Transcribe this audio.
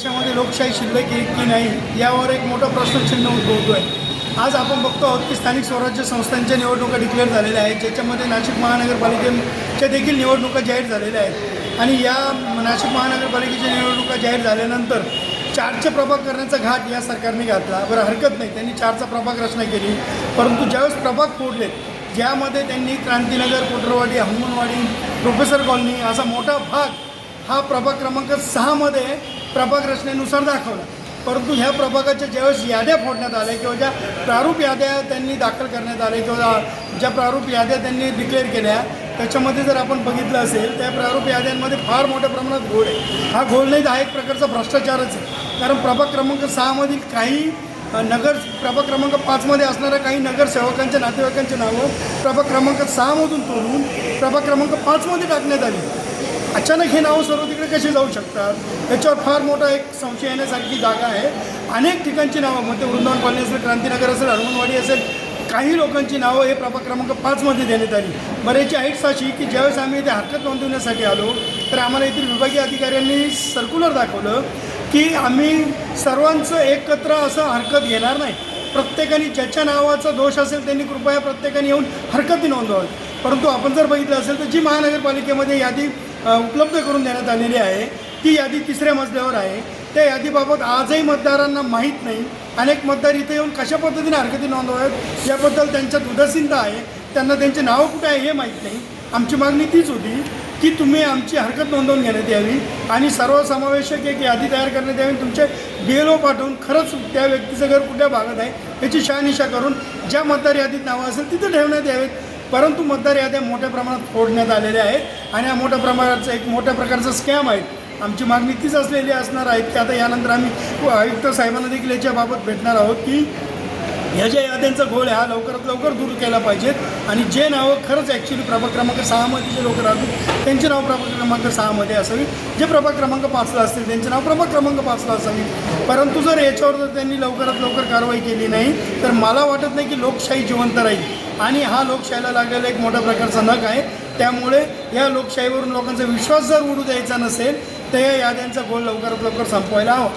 देशामध्ये लोकशाही शिल्लक आहे की नाही यावर एक मोठा प्रश्नचिन्ह उद्भवतो आहे आज आपण बघतो आहोत की स्थानिक स्वराज्य संस्थांच्या निवडणुका डिक्लेअर झालेल्या आहेत ज्याच्यामध्ये नाशिक महानगरपालिकेच्या देखील निवडणुका जाहीर झालेल्या आहेत. आणि या नाशिक महानगरपालिकेच्या निवडणुका जाहीर झाल्यानंतर चारचे प्रभाग करण्याचा घाट या सरकारने घातला. बरं हरकत नाही. त्यांनी चारचा प्रभाग रचना केली. परंतु ज्यावेळेस प्रभाग फोडलेत ज्यामध्ये त्यांनी क्रांतीनगर कोटरवाडी हनुमानवाडी प्रोफेसर कॉलनी असा मोठा भाग हा प्रभाग क्रमांक सहामध्ये प्रभाग रचनेनुसार दाखवला. परंतु ह्या प्रभागाच्या ज्यावेळेस याद्या फोडण्यात आल्या किंवा ज्या प्रारूप याद्या त्यांनी दाखल करण्यात आल्या किंवा ज्या प्रारूप याद्या त्यांनी डिक्लेअर केल्या त्याच्यामध्ये जर आपण बघितलं असेल त्या प्रारूप याद्यांमध्ये फार मोठ्या प्रमाणात घोळ आहे. हा घोळ नाही तर हा एक प्रकारचा भ्रष्टाचारच आहे. कारण प्रभाग क्रमांक सहामधील काही नगर प्रभाग क्रमांक पाचमध्ये असणाऱ्या काही नगरसेवकांच्या नातेवाईकांची नावं प्रभाग क्रमांक सहामधून तोडून प्रभाग क्रमांक पाचमध्ये टाकण्यात आली. अचानक हे नावं सर्व कसे जाऊ शकतात? याच्यावर फार मोठा एक संशय येण्यासारखी जागा आहे. अनेक ठिकाणची नावं मग ते वृंदावन कॉलनी असेल क्रांतीनगर असेल हनुमानवाडी असेल काही लोकांची नावं हे प्रभाग क्रमांक पाचमध्ये देण्यात आली. बऱ्याची याची अशी की ज्यावेळेस आम्ही इथे हरकत नोंदवण्यासाठी आलो तर आम्हाला येथील विभागीय अधिकाऱ्यांनी सर्क्युलर दाखवलं की आम्ही सर्वांचं एकत्र असं हरकत घेणार नाही. प्रत्येकाने ज्याच्या नावाचा दोष असेल त्यांनी कृपया प्रत्येकाने येऊन हरकती नोंदवावी. परंतु आपण जर बघितलं असेल तर जी महानगरपालिकेमध्ये यादी उपलब्ध करून देण्यात आलेली आहे. ती यादी तिसऱ्या मजल्यावर आहे. त्या यादीबाबत आजही मतदारांना माहीत नाही. अनेक मतदार इथे येऊन कशा पद्धतीने हरकती नोंदवाव्यात याबद्दल त्यांच्यात उदासीनता आहे. त्यांना त्यांचे नावं कुठे आहे हे माहीत नाही. आमची मागणी तीच होती की तुम्ही आमची हरकत नोंदवून घेण्यात यावी आणि सर्वसमावेशक एक यादी तयार करण्यात यावी. तुमचे बी एल ओ पाठवून खरंच त्या व्यक्तीचं घर कुठल्या भागात आहे याची शहानिशा करून ज्या मतदार यादीत नावं असेल तिथं ठेवण्यात यावेत. परंतु मतदार याद्या मोठ्या प्रमाणात फोडण्यात आलेल्या आहेत आणि हा मोठ्या प्रमाणाचा एक मोठ्या प्रकारचा स्कॅम आहे आमची मागणी तीच असलेली असणार आहेत की आता यानंतर आम्ही आयुक्त साहेबांना देखील याच्याबाबत भेटणार आहोत की ह्या ज्या याद्यांचा घोळ ह्या हा लवकरात लवकर दूर केला पाहिजेत आणि जे नावं खरंच ॲक्च्युली प्रभाग क्रमांक सहामध्ये जे लोक राहतील त्यांचे नाव प्रभाग क्रमांक सहामध्ये असावी. जे प्रभाग क्रमांक पाचला असतील त्यांचे नाव प्रभाग क्रमांक पाचला असावी. परंतु जर याच्यावर जर त्यांनी लवकरात लवकर कारवाई केली नाही तर मला वाटत नाही की लोकशाही जिवंत राहील. आणि हा लोकशाहीला लागलेला एक मोठ्या प्रकारचा नग आहे. त्यामुळे या लोकशाहीवरून लोकांचा विश्वास जर उडू द्यायचा नसेल तर या याद्यांचा गोल लवकरात लवकर संपवायला हवा.